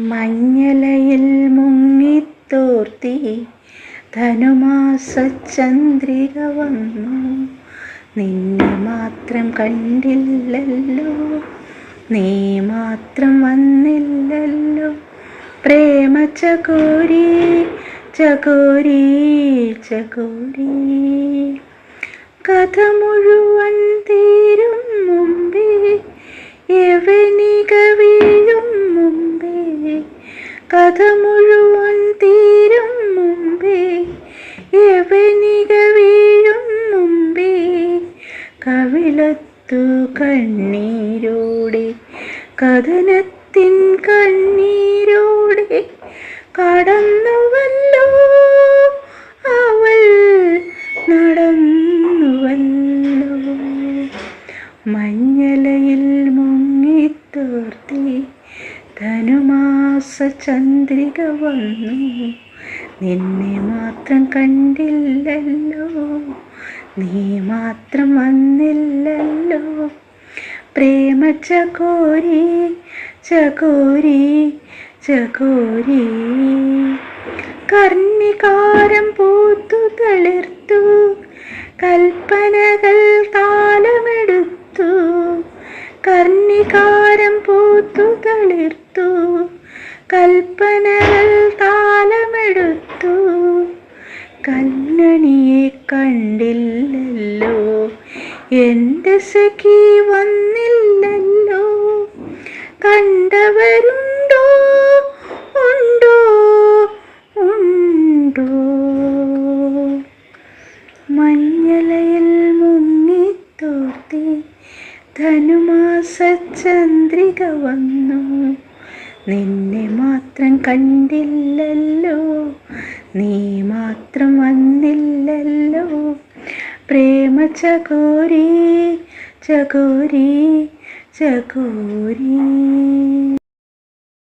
മഞ്ഞലയിൽ മുങ്ങിത്തോർത്തി ധനുമാസചന്ദ്രിക വന്നു. നിന്നെ മാത്രം കണ്ടില്ലല്ലോ. നീ മാത്രം വന്നില്ലല്ലോ. പ്രേമ ചകോരി ചകോരി ചകോരി. കഥ മുഴുവൻ തീരും മുമ്പേ യവനിക വീഴും മുമ്പേ കഥ മുഴുവൻ തീരും മുമ്പേ യവനിക വീഴും മുമ്പേ കവിളത്തു കണ്ണീരോടെ കഥനത്തിൻ കണ്ണീരോടെ കടന്നുവല്ലോ. അവൾ നടന്നുവല്ലോ. മഞ്ഞലയിൽ മുങ്ങിത്തോർത്തി ധനുമാസ ചന്ദ്രിക വന്നു നിന്നെ മാത്രം കണ്ടില്ലല്ലോ. നീ മാത്രം വന്നില്ലല്ലോ. പ്രേമ ചകോരി ചകോരി ചകോരി. കർണികാരം പൂത്തു തളിർത്തു. കൽപ്പനകൾ താലമെടുത്തു. കർണികാരം പൂത്തു തളിർത്തു കൽപ്പനകൾ താലമെടുത്തു കണ്ണണിയെ കണ്ടില്ലല്ലോ എന്റെ സഖി വന്നില്ലല്ലോ. കണ്ടവരുണ്ടോ? ഉണ്ടോ? ഉണ്ടോ? മഞ്ഞലയിൽ മുങ്ങിത്തോർത്തി ധനുമാസ ചന്ദ്രിക വന്നു. നിന്നെ മാത്രം കണ്ടില്ലല്ലോ. നീ മാത്രം വന്നില്ലല്ലോ. പ്രേമ ചകോരി ചകോരി ചകോരി.